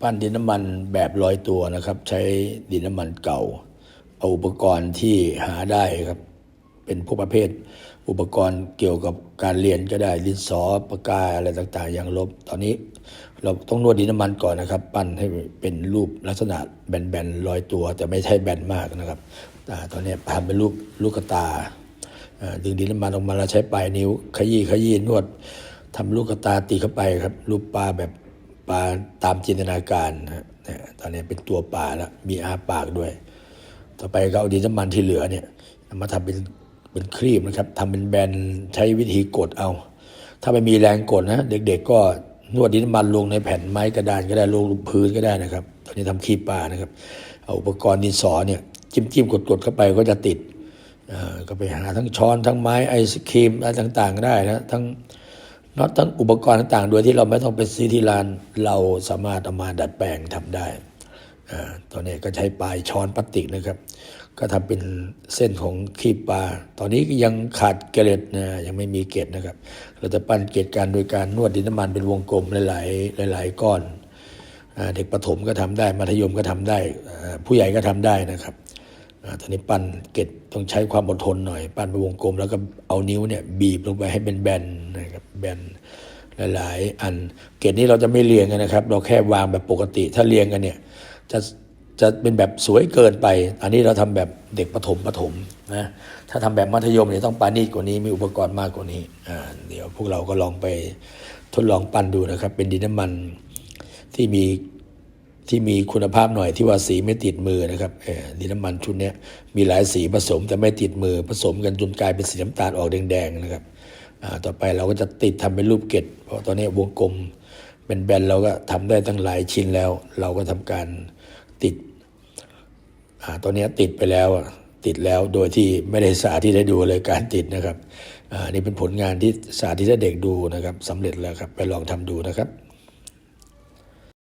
ปั้นดินน้ำมันแบบลอยตัวนะครับ ใช้ดินน้ำมันเก่า เอาอุปกรณ์ที่หาได้ครับ เป็นพวกประเภท อุปกรณ์เกี่ยวกับการเรียนก็ได้ดินสอปากกาอะไรต่างๆ อย่างลบ ตอนนี้เราต้องนวดดินน้ำมันก่อนนะครับ ปั้นให้เป็นรูปลักษณะแบนๆลอยตัว แต่ไม่ใช่แบนมากนะครับอ่ตอนนี้ทำเป็นรูปลูกกระตาอ่าดึงดินน้ำมันออกมาแล้วใช้ปลายนิ้วขยี้ขยี้นวดทำลูกกระตาตีเข้าไปครับ รูปปลาแบบ ปลาตามจินตนาการนะฮะตอนนี้เป็นตัวปลาแล้วมีอาปากด้วย ต่อไปก็เอาดินน้ำมันที่เหลือเนี่ยมาทำเป็นเป็นครีมนะครับทำเป็นแบนใช้วิธีกดเอา ถ้าไม่มีแรงกดนะเด็กๆก็นวดดินน้ำมันลงในแผ่นไม้กระดานก็ได้ลงพื้นก็ได้นะครับ ตอนนี้ทำครีมปลานะครับ เอาอุปกรณ์ดินสอเนี่ยจิ้มจิ้มๆกดๆเข้าไปก็จะติดอ่อก็ไปหาทั้งช้อนทั้งไม้ไอศครีมอะไรต่างๆก็ได้นะทั้ง น็อตทั้งอุปกรณ์ต่างๆ โดยที่เราไม่ต้องไปซื้อที่ร้าน เราสามารถเอามาดัดแปลงทำได้ตอนนี้ก็ใช้ปลายช้อนพลาสติกนะครับ ก็ทำเป็นเส้นของขีบปลา ตอนนี้ยังขาดเกล็ดนะยังไม่มีเกล็ดนะครับ เราจะปั้นเกล็ดกันโดยการนวดดินน้ำมันเป็นวงกลมหลายๆหลายๆก้อนอเด็กประถมก็ทำได้มัธยมก็ทำได้ ผู้ใหญ่ก็ทำได้นะครับอตอนนี้ปั้นเกล็ดต้องใช้ความอดทนหน่อย ปั้นเป็นวงกลมแล้วก็เอานิ้วเนี่ยบีบลงไปให้เป็นแบน นะครับแบนหลาย ๆ อันเกล็ดนี้เราจะไม่เรียงกันนะครับ เราแค่วางแบบปกติ ถ้าเรียงกันเนี่ยจะจะเป็นแบบสวยเกินไป อันนี้เราทำแบบเด็กประถมประถมนะ ถ้าทำแบบมัธยมเนี่ยต้องปานีตกว่านี้มีอุปกรณ์มากกว่านี้อ่าเดี๋ยวพวกเราก็ลองไปทดลองปั้นดูนะครับ เป็นดินน้ำมันที่มีที่มีคุณภาพหน่อยที่ว่าสีไม่ติดมือนะครับเออดินน้ำมันชุดนี้มีหลายสีผสมแต่ไม่ติดมือผสมกันจนกลายเป็นสีน้ำตาลออกแดงๆนะครับ ต่อไปเราก็จะติดทำเป็นรูปเกตเพราะตอนนี้วงกลมเป็นแบนเราก็ทำได้ตั้งหลายชิ้นแล้ว เราก็ทำการติดอตอนนี้ติดไปแล้วติดแล้วโดยที่ไม่ได้สาธิตให้ดูเลยการติดนะครับอ่านี่เป็นผลงานที่สาธิตให้เด็กดูนะครับสำเร็จแล้วครับไปลองทำดูนะครับ